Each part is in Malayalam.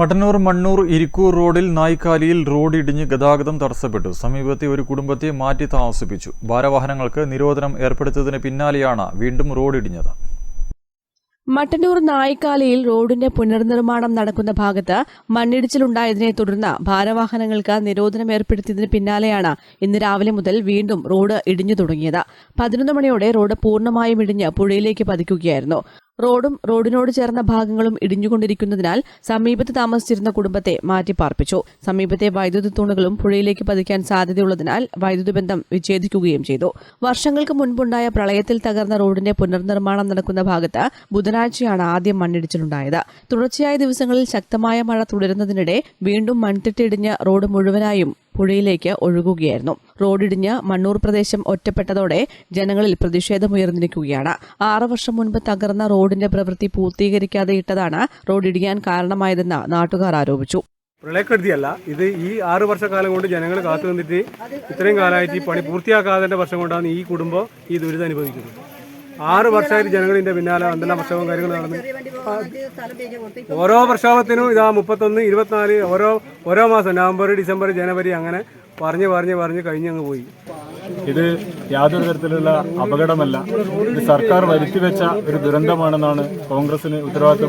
മട്ടന്നൂർ മണ്ണൂർ ഇരിക്കൂർ റോഡിൽ നായ്ക്കാലിയിൽ റോഡ് ഇടിഞ്ഞ് ഗതാഗതം തടസ്സപ്പെട്ടു. സമീപത്തെ ഒരു കുടുംബത്തെ മാറ്റി താമസിപ്പിച്ചു. ഭാരവാഹനങ്ങൾക്ക് നിരോധനം ഏർപ്പെടുത്തിയതിന് പിന്നാലെയാണ് വീണ്ടും റോഡ് ഇടിഞ്ഞത്. മട്ടന്നൂർ നായിക്കാലയിൽ റോഡിന്റെ പുനർനിർമ്മാണം നടക്കുന്ന ഭാഗത്ത് മണ്ണിടിച്ചിലുണ്ടായതിനെ തുടർന്ന് ഭാരവാഹനങ്ങൾക്ക് നിരോധനം ഏർപ്പെടുത്തിയതിന് പിന്നാലെയാണ് ഇന്ന് രാവിലെ മുതൽ വീണ്ടും റോഡ് ഇടിഞ്ഞു തുടങ്ങിയത്. പതിനൊന്ന് മണിയോടെ റോഡ് പൂർണമായും ഇടിഞ്ഞ് പുഴയിലേക്ക് പതിക്കുകയായിരുന്നു. റോഡും റോഡിനോട് ചേർന്ന ഭാഗങ്ങളും ഇടിഞ്ഞുകൊണ്ടിരിക്കുന്നതിനാൽ സമീപത്ത് താമസിച്ചിരുന്ന കുടുംബത്തെ മാറ്റിപ്പാർപ്പിച്ചു. സമീപത്തെ വൈദ്യുത തൂണുകളും പുഴയിലേക്ക് പതിക്കാൻ സാധ്യതയുള്ളതിനാൽ വൈദ്യുതി ബന്ധം വിച്ഛേദിക്കുകയും ചെയ്തു. വർഷങ്ങൾക്ക് മുൻപുണ്ടായ പ്രളയത്തിൽ തകർന്ന റോഡിന്റെ പുനർനിർമ്മാണം നടക്കുന്ന ഭാഗത്ത് ബുധനാഴ്ചയാണ് ആദ്യം മണ്ണിടിച്ചിലുണ്ടായത്. തുടർച്ചയായ ദിവസങ്ങളിൽ ശക്തമായ മഴ തുടരുന്നതിനിടെ വീണ്ടും മൺതിട്ടിടിഞ്ഞ് റോഡ് മുഴുവനായും പുഴയിലേക്ക് ഒഴുകുകയായിരുന്നു. റോഡിടിഞ്ഞ് മണ്ണൂർ പ്രദേശം ഒറ്റപ്പെട്ടതോടെ ജനങ്ങളിൽ പ്രതിഷേധമുയർന്നിരിക്കുകയാണ്. ആറു വർഷം മുൻപ് തകർന്ന റോഡിന്റെ പ്രവൃത്തി പൂർത്തീകരിക്കാതെ ഇട്ടതാണ് റോഡിടിയാൻ കാരണമായതെന്ന് നാട്ടുകാർ ആരോപിച്ചു. പ്രളയക്കെടുതിയല്ല ഇത് ഈ ആറു വർഷക്കാലം കൊണ്ട് ജനങ്ങൾ കാത്തു നിന്നിട്ട് ഇത്രയും കാലമായിട്ട് ഈ പണി പൂർത്തിയാക്കാതെ വർഷം കൊണ്ടാണ് ഈ കുടുംബം ഈ ദുരിതം അനുഭവിക്കുന്നത്. ആറ് വർഷമായിട്ട് ജനങ്ങളിന്റെ പിന്നാലെ എന്തെല്ലാം പ്രക്ഷോഭം കാര്യങ്ങൾ നടന്നു. ഓരോ പ്രക്ഷോഭത്തിനും ഇതാ മുപ്പത്തൊന്ന് ഇരുപത്തിനാല് ഓരോ ഓരോ മാസം നവംബർ ഡിസംബർ ജനുവരി അങ്ങനെ പറഞ്ഞ് പറഞ്ഞ് പറഞ്ഞ് കഴിഞ്ഞങ്ങ് പോയി. ഇത് യാതൊരു തരത്തിലുള്ള അപകടമല്ല. ഇത് സർക്കാർ വരുത്തിവെച്ച ഒരു ദുരന്തമാണെന്നാണ് കോൺഗ്രസിന്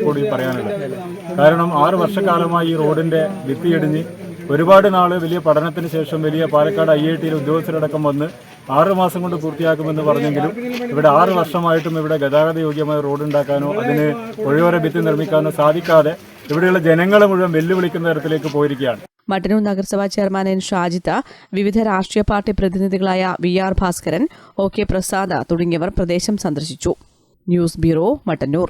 കൂടി പറയാനുള്ളത്. കാരണം ആറ് വർഷക്കാലമായി ഈ റോഡിന്റെ ഭിത്തിയിടിഞ്ഞ് ഒരുപാട് നാൾ വലിയ പഠനത്തിന് ശേഷം വലിയ പാലക്കാട് ഐ ഐ ടിയിലെ ഉദ്യോഗസ്ഥരടക്കം വന്ന് ആറ് മാസം കൊണ്ട് പൂർത്തിയാക്കുമെന്ന് പറഞ്ഞെങ്കിലും ഇവിടെ ആറ് വർഷമായിട്ടും ഇവിടെ ഗതാഗത യോഗ്യമായ റോഡ് ഉണ്ടാക്കാനോ അതിന് ഒഴിവറ ഭിത്തി നിർമ്മിക്കാനോ സാധിക്കാതെ ഇവിടെയുള്ള ജനങ്ങളെ മുഴുവൻ വെല്ലുവിളിക്കുന്ന തരത്തിലേക്ക് പോയിരിക്കുകയാണ്. മട്ടന്നൂർ നഗരസഭാ ചെയർമാൻ എൻ ഷാജിത്ത വിവിധ രാഷ്ട്രീയ party പ്രതിനിധികളായ V R Bhaskaran O K Prasad തുടങ്ങിയവർ പ്രദേശം സന്ദർശിച്ചു. News bureau Mattannur.